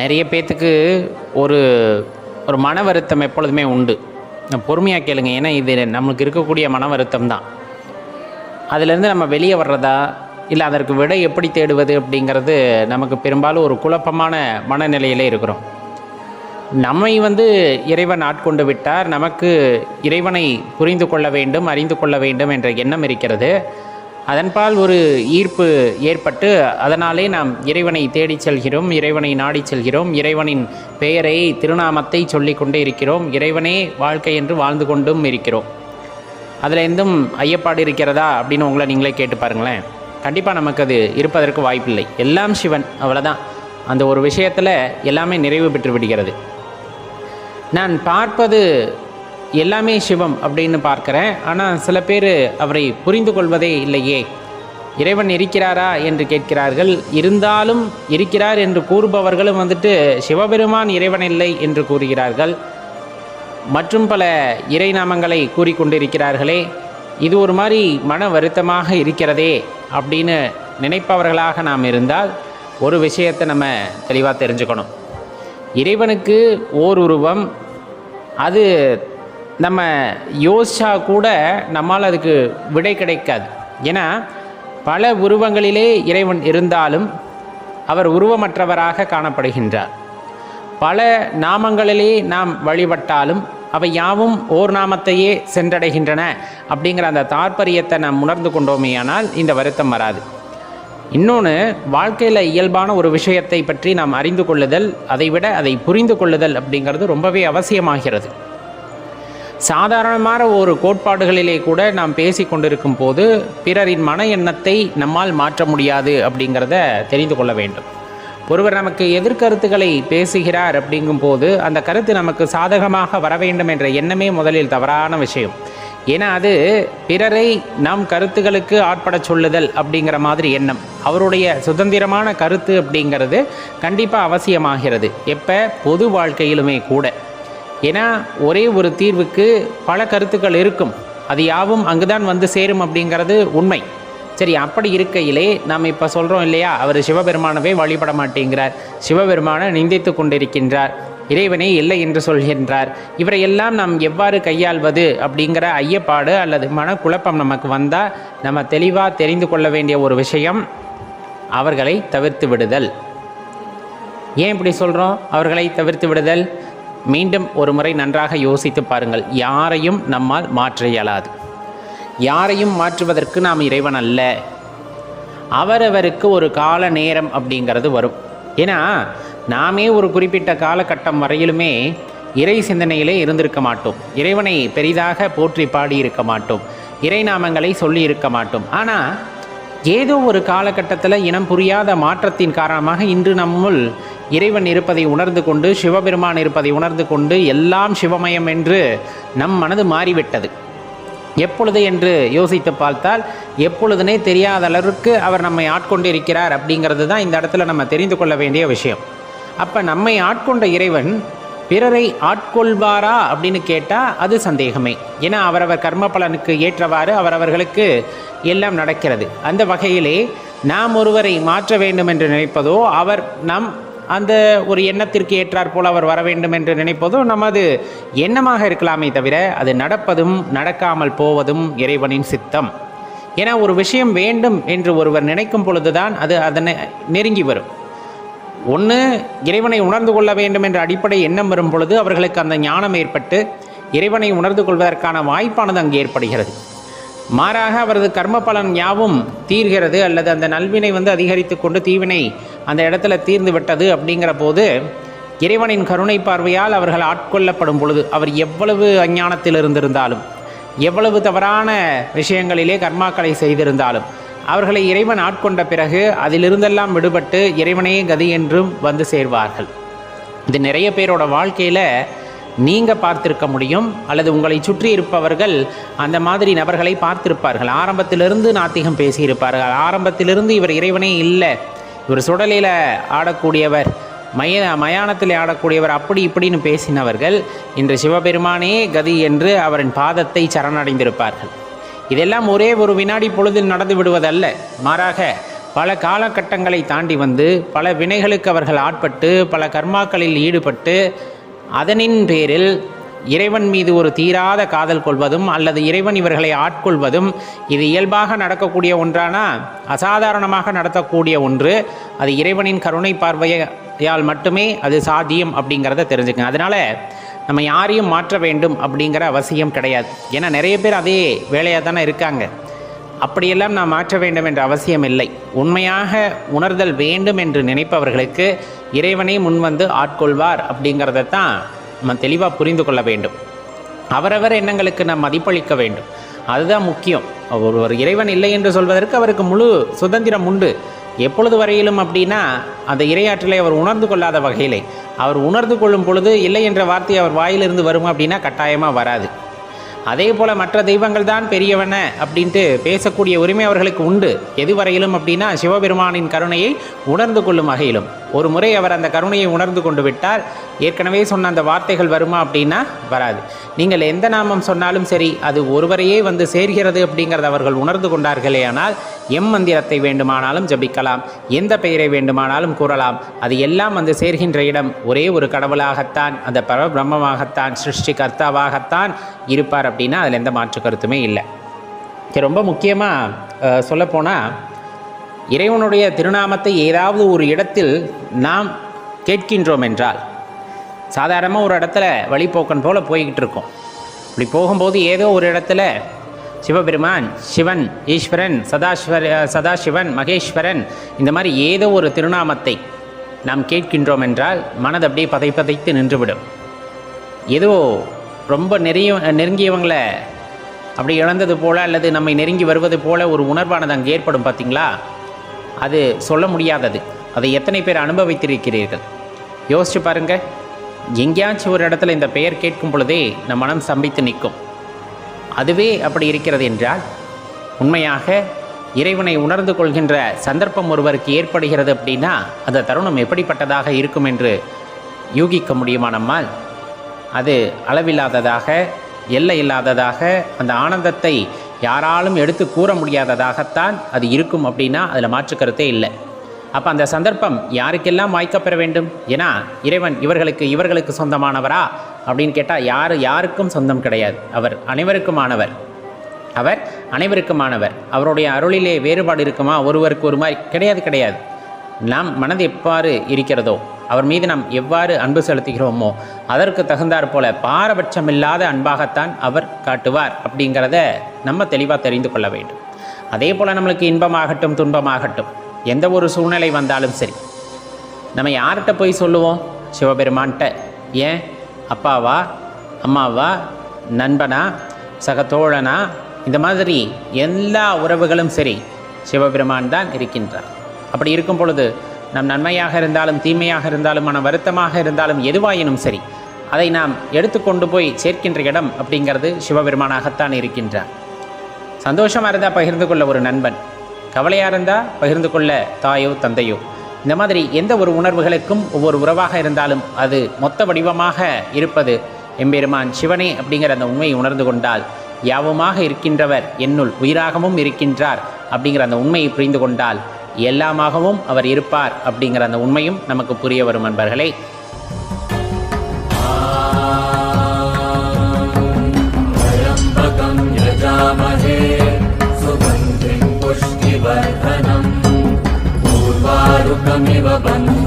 நிறைய பேர்த்துக்கு ஒரு ஒரு மன வருத்தம் எப்பொழுதுமே உண்டு. பொறுமையாக கேளுங்க. ஏன்னா இது நம்மளுக்கு இருக்கக்கூடிய மன வருத்தம் தான். அதுலேருந்து நம்ம வெளியே வர்றதா இல்லை அதற்கு விடை எப்படி தேடுவது அப்படிங்கிறது நமக்கு பெரும்பாலும் ஒரு குழப்பமான மனநிலையிலே இருக்கிறோம். நம்மை வந்து இறைவன் ஆட்கொண்டு விட்டார். நமக்கு இறைவனை புரிந்து கொள்ள வேண்டும் அறிந்து கொள்ள வேண்டும் என்ற எண்ணம் இருக்கிறது. அதன்பால் ஒரு ஈர்ப்பு ஏற்பட்டு அதனாலே நாம் இறைவனை தேடிச் செல்கிறோம் இறைவனை நாடிச் செல்கிறோம் இறைவனின் பெயரை திருநாமத்தை சொல்லிக் கொண்டே இருக்கிறோம் இறைவனே வாழ்க்கை என்று வாழ்ந்து கொண்டும் இருக்கிறோம். அதில் எந்தும் ஐயப்பாடு இருக்கிறதா அப்படின்னு உங்களை நீங்களே கேட்டு பாருங்களேன். கண்டிப்பாக நமக்கு அது இருப்பதற்கு வாய்ப்பில்லை. எல்லாம் சிவன் அவ்வளோதான் அந்த ஒரு விஷயத்தில் எல்லாமே நிறைவு பெற்று விடுகிறது. நான் பார்ப்பது எல்லாமே சிவம் அப்படின்னு பார்க்குறேன். ஆனால் சில பேர் அவரை புரிந்து கொள்வதே இல்லையே. இறைவன் இருக்கிறாரா என்று கேட்கிறார்கள். இருந்தாலும் இருக்கிறார் என்று கூறுபவர்களும் வந்துட்டு சிவபெருமான் இறைவன் இல்லை என்று கூறுகிறார்கள். மற்றும் பல இறை நாமங்களை கூறிக்கொண்டிருக்கிறார்களே இது ஒரு மாதிரி மன வருத்தமாக இருக்கிறதே அப்படின்னு நினைப்பவர்களாக நாம் இருந்தால் ஒரு விஷயத்தை நம்ம தெளிவாக தெரிஞ்சுக்கணும். இறைவனுக்கு ஓர் உருவம் அது நம்ம யோசிச்சா கூட நம்மால் அதுக்கு விடை கிடைக்காது. ஏன்னா பல உருவங்களிலே இறைவன் இருந்தாலும் அவர் உருவமற்றவராக காணப்படுகின்றார். பல நாமங்களிலே நாம் வழிபட்டாலும் அவை யாவும் ஓர் நாமத்தையே சென்றடைகின்றன அப்படிங்கிற அந்த தாற்பரியத்தை நாம் உணர்ந்து கொண்டோமேயானால் இந்த வருத்தம் வராது. இன்னொன்று வாழ்க்கையில் இயல்பான ஒரு விஷயத்தை பற்றி நாம் அறிந்து கொள்ளுதல் அதைவிட அதை புரிந்து கொள்ளுதல் அப்படிங்கிறது ரொம்பவே அவசியமாகிறது. சாதாரணமான ஒரு கோட்பாடுகளிலே கூட நாம் பேசி கொண்டிருக்கும் போது பிறரின் மன எண்ணத்தை நம்மால் மாற்ற முடியாது அப்படிங்கிறத தெரிந்து கொள்ள வேண்டும். ஒருவர் நமக்கு எதிர்கருத்துக்களை பேசுகிறார் அப்படிங்கும்போது அந்த கருத்து நமக்கு சாதகமாக வர வேண்டும் என்ற எண்ணமே முதலில் தவறான விஷயம். ஏன்னா அது பிறரை நம் கருத்துகளுக்கு ஆட்படச் சொல்லுதல் அப்படிங்கிற மாதிரி எண்ணம். அவருடைய சுதந்திரமான கருத்து அப்படிங்கிறது கண்டிப்பாக அவசியமாகிறது. எப்போ? பொது வாழ்க்கையிலுமே கூட. ஏன்னா ஒரே ஒரு தீர்வுக்கு பல கருத்துக்கள் இருக்கும். அது யாவும் அங்குதான் வந்து சேரும் அப்படிங்கிறது உண்மை. சரி அப்படி இருக்கையிலே நாம் இப்போ சொல்கிறோம் இல்லையா? அவர் சிவபெருமானவே வழிபட மாட்டேங்கிறார். சிவபெருமானை நிந்தித்து கொண்டிருக்கின்றார். இறைவனே இல்லை என்று சொல்கின்றார். இவரையெல்லாம் நாம் எவ்வாறு கையாள்வது அப்படிங்கிற ஐயப்பாடு அல்லது மனக்குழப்பம் நமக்கு வந்தால் நம்ம தெளிவாக தெரிந்து கொள்ள வேண்டிய ஒரு விஷயம் அவர்களை தவிர்த்து விடுதல். ஏன் இப்படி சொல்கிறோம் அவர்களை தவிர்த்து விடுதல்? மீண்டும் ஒரு முறை நன்றாக யோசித்து பாருங்கள். யாரையும் நம்மால் மாற்ற இயலாது. யாரையும் மாற்றுவதற்கு நாம் இறைவன் அல்ல. அவரவருக்கு ஒரு கால நேரம் அப்படிங்கிறது வரும். ஏன்னா நாமே ஒரு குறிப்பிட்ட காலகட்டம் வரையிலுமே இறை சிந்தனையிலே இருந்திருக்க மாட்டோம். இறைவனை பெரிதாக போற்றி பாடி இருக்க மாட்டோம். இறை நாமங்களை சொல்லி இருக்க மாட்டோம். ஆனால் ஏதோ ஒரு காலகட்டத்தில் இனம் புரியாத மாற்றத்தின் காரணமாக இன்று நம்முள் இறைவன் இருப்பதை உணர்ந்து கொண்டு சிவபெருமான் இருப்பதை உணர்ந்து கொண்டு எல்லாம் சிவமயம் என்று நம் மனது மாறிவிட்டது. எப்பொழுது என்று யோசித்து பார்த்தால் எப்பொழுதுனே தெரியாத அளவிற்கு அவர் நம்மை ஆட்கொண்டு இருக்கிறார் அப்படிங்கிறது தான் இந்த இடத்துல நம்ம தெரிந்து கொள்ள வேண்டிய விஷயம். அப்போ நம்மை ஆட்கொண்ட இறைவன் பிறரை ஆட்கொள்வாரா அப்படின்னு கேட்டால் அது சந்தேகமே. ஏன்னா அவரவர் கர்ம பலனுக்கு ஏற்றவாறு அவரவர்களுக்கு எல்லாம் நடக்கிறது. அந்த வகையிலே நாம் ஒருவரை மாற்ற வேண்டும் என்று நினைப்பதோ அவர் நம் அந்த ஒரு எண்ணத்திற்கு ஏற்றாற் போல் அவர் வர வேண்டும் என்று நினைப்பதும் நமது எண்ணமாக இருக்கலாமே தவிர அது நடப்பதும் நடக்காமல் போவதும் இறைவனின் சித்தம். ஏன்னா ஒரு விஷயம் வேண்டும் என்று ஒருவர் நினைக்கும் பொழுதுதான் அது அதனை நெருங்கி வரும். ஒன்று இறைவனை உணர்ந்து கொள்ள வேண்டும் என்ற அடிப்படை எண்ணம் வரும் பொழுது அவர்களுக்கு அந்த ஞானம் ஏற்பட்டு இறைவனை உணர்ந்து கொள்வதற்கான வாய்ப்பானது அங்கே ஏற்படுகிறது. மாறாக அவரது கர்ம பலன் யாவும் தீர்கிறது அல்லது அந்த நல்வினை வந்து அதிகரித்து கொண்டு தீவினை அந்த இடத்துல தீர்ந்து விட்டது அப்படிங்கிற போது இறைவனின் கருணை பார்வையால் அவர்கள் ஆட்கொள்ளப்படும் பொழுது அவர் எவ்வளவு அஞ்ஞானத்தில் இருந்திருந்தாலும் எவ்வளவு தவறான விஷயங்களிலே கர்மாக்களை செய்திருந்தாலும் அவர்களை இறைவன் ஆட்கொண்ட பிறகு அதிலிருந்தெல்லாம் விடுபட்டு இறைவனே கதி என்றும் வந்து சேர்வார்கள். இது நிறைய பேரோட வாழ்க்கையில் நீங்கள் பார்த்திருக்க முடியும் அல்லது உங்களை சுற்றி இருப்பவர்கள் அந்த மாதிரி நபர்களை பார்த்திருப்பார்கள். ஆரம்பத்திலிருந்து நாத்திகம் பேசியிருப்பார்கள். ஆரம்பத்திலிருந்து இவர் இறைவனே இல்லை. இவர் சுடலில் ஆடக்கூடியவர் மய மயானத்தில் ஆடக்கூடியவர் அப்படி இப்படின்னு பேசினவர்கள் இன்று சிவபெருமானே கதி என்று அவரின் பாதத்தை சரணடைந்திருப்பார்கள். இதெல்லாம் ஒரே ஒரு வினாடி பொழுதில் நடந்து விடுவதல்ல. மாறாக பல காலகட்டங்களை தாண்டி வந்து பல வினைகளுக்கு அவர்கள் ஆட்பட்டு பல கர்மாக்களில் ஈடுபட்டு அதனின் பேரில் இறைவன் மீது ஒரு தீராத காதல் கொள்வதும் அல்லது இறைவன் இவர்களை ஆட்கொள்வதும் இது இயல்பாக நடக்கக்கூடிய ஒன்றானா? அசாதாரணமாக நடத்தக்கூடிய ஒன்று. அது இறைவனின் கருணை பார்வையால் மட்டுமே அது சாத்தியம் அப்படிங்கிறத தெரிஞ்சுக்கங்க. அதனால் நம்ம யாரையும் மாற்ற வேண்டும் அப்படிங்கிற அவசியம் கிடையாது. ஏன்னா நிறைய பேர் அதே வேலையாக தானே இருக்காங்க. அப்படியெல்லாம் நாம் மாற்ற வேண்டும் என்ற அவசியம் இல்லை. உண்மையாக உணர்தல் வேண்டும் என்று நினைப்பவர்களுக்கு இறைவனை முன்வந்து ஆட்கொள்வார் அப்படிங்கிறத தான் நம்ம தெளிவாக புரிந்து கொள்ள வேண்டும். அவரவர் எண்ணங்களுக்கு நாம் மதிப்பளிக்க வேண்டும். அதுதான் முக்கியம். ஒரு ஒரு இறைவன் இல்லை என்று சொல்வதற்கு அவருக்கு முழு சுதந்திரம் உண்டு. எப்பொழுது வரையிலும் அப்படின்னா அந்த இரையாற்றலை அவர் உணர்ந்து கொள்ளாத வகையிலே. அவர் உணர்ந்து கொள்ளும் பொழுது இல்லை என்ற வார்த்தை அவர் வாயிலிருந்து வரும் அப்படின்னா கட்டாயமாக வராது. அதே போல் மற்ற தெய்வங்கள் தான் பெரியவன அப்படின்ட்டு பேசக்கூடிய உரிமை அவர்களுக்கு உண்டு. எதுவரையிலும் அப்படின்னா சிவபெருமானின் கருணையை உணர்ந்து கொள்ளும் வகையிலும். ஒரு முறை அவர் அந்த கருணையை உணர்ந்து கொண்டு விட்டால் ஏற்கனவே சொன்ன அந்த வார்த்தைகள் வருமா அப்படின்னா வராது. நீங்கள் எந்த நாமம் சொன்னாலும் சரி அது ஒருவரையே வந்து சேர்கிறது அப்படிங்கிறத அவர்கள் உணர்ந்து கொண்டார்களே ஆனால் எம் மந்திரத்தை வேண்டுமானாலும் ஜபிக்கலாம் எந்த பெயரை வேண்டுமானாலும் கூறலாம். அது எல்லாம் வந்து சேர்கின்ற இடம் ஒரே ஒரு கடவுளாகத்தான் அந்த பரபிரம்மமாகத்தான் சிருஷ்டி கர்த்தாவாகத்தான் இருப்பார் அப்படின்னா அதில் எந்த மாற்று கருத்துமே இல்லை. ரொம்ப முக்கியமாக சொல்லப்போனால் இறைவனுடைய திருநாமத்தை ஏதாவது ஒரு இடத்தில் நாம் கேட்கின்றோம் என்றால் சாதாரணமாக ஒரு இடத்துல வழிபோக்கன் போல் போய்கிட்டு இருக்கோம். இப்படி போகும்போது ஏதோ ஒரு இடத்துல சிவபெருமான் சிவன் ஈஸ்வரன் சதாஸ்வர சதாசிவன் மகேஸ்வரன் இந்த மாதிரி ஏதோ ஒரு திருநாமத்தை நாம் கேட்கின்றோம் என்றால் மனது அப்படியே பதை பதைத்து நின்றுவிடும். ஏதோ ரொம்ப நெறிய நெருங்கியவங்களை அப்படி இழந்தது போல் அல்லது நம்மை நெருங்கி வருவது போல் ஒரு உணர்வானது அங்கே ஏற்படும் பார்த்தீங்களா அது சொல்ல முடியாதது. அதை எத்தனை பேர் அனுபவித்திருக்கிறீர்கள்? யோசிச்சு பாருங்க. எங்கேயாச்சும் ஒரு இடத்துல இந்த பெயர் கேட்கும் பொழுதே நம் மனம் சம்பித்து நிற்கும். அதுவே அப்படி இருக்கிறது என்றால் உண்மையாக இறைவனை உணர்ந்து கொள்கின்ற சந்தர்ப்பம் ஒருவருக்கு ஏற்படுகிறது அப்படின்னா அந்த தருணம் எப்படிப்பட்டதாக இருக்கும் என்று யூகிக்க முடியுமா நம்மால்? அது அளவில்லாததாக எல்லை இல்லாததாக அந்த ஆனந்தத்தை யாராலும் எடுத்து கூற முடியாததாகத்தான் அது இருக்கும் அப்படின்னா அதில் மாற்று கருத்தே இல்லை. அப்போ அந்த சந்தர்ப்பம் யாருக்கெல்லாம் வாய்க்கப்பெற வேண்டும்? ஏன்னா இறைவன் இவர்களுக்கு இவர்களுக்கு சொந்தமானவரா? அப்படின்னு கேட்டால் யார் யாருக்கும் சொந்தம் கிடையாது. அவர் அனைவருக்குமானவர். அவர் அனைவருக்குமானவர். அவருடைய அருளிலே வேறுபாடு இருக்குமா? ஒருவருக்கு ஒரு மாதிரி கிடையாது கிடையாது. நாம் மனது எவ்வாறு இருக்கிறதோ அவர் மீது நாம் எவ்வாறு அன்பு செலுத்துகிறோமோ அதற்கு தகுந்தாற் போல பாரபட்சமில்லாத அன்பாகத்தான் அவர் காட்டுவார் அப்படிங்கிறத நம்ம தெளிவாக தெரிந்து கொள்ள வேண்டும். அதே போல் நம்மளுக்கு இன்பமாகட்டும் துன்பமாகட்டும் எந்த ஒரு சூழ்நிலை வந்தாலும் சரி நம்ம யார்கிட்ட போய் சொல்லுவோம்? சிவபெருமான்கிட்ட ஏன்? அப்பாவா? அம்மாவா? நண்பனா? சகத்தோழனா இந்த மாதிரி எல்லா உறவுகளும் சரி சிவபெருமான் தான் இருக்கின்றார். அப்படி இருக்கும் பொழுது நம் நன்மையாக இருந்தாலும் தீமையாக இருந்தாலும் மன வருத்தமாக இருந்தாலும் எதுவாயினும் சரி அதை நாம் எடுத்துக்கொண்டு போய் சேர்க்கின்ற இடம் அப்படிங்கிறது சிவபெருமானாகத்தான் இருக்கின்றார். சந்தோஷமாக இருந்தால் பகிர்ந்து கொள்ள ஒரு நண்பன் கவலையாக இருந்தால் பகிர்ந்து கொள்ள தாயோ தந்தையோ. இந்த மாதிரி எந்த ஒரு உணர்வுகளுக்கும் ஒவ்வொரு உறவாக இருந்தாலும் அது மொத்த வடிவமாக இருப்பது எம்பெருமான் சிவனே அப்படிங்கிற அந்த உண்மையை உணர்ந்து கொண்டால் யாவுமாக இருக்கின்றவர் என்னுள் உயிராகவும் இருக்கின்றார் அப்படிங்கிற அந்த உண்மையை புரிந்து கொண்டால் எல்லாமாகவும் அவர் இருப்பார் அப்படிங்கிற அந்த உண்மையும் நமக்கு புரிய வரும் நண்பர்களே त्र्यम्बकं यजामहे सुगन्धिं पुष्टिवर्धनम् पूर्वारुकमिव बन्धनान्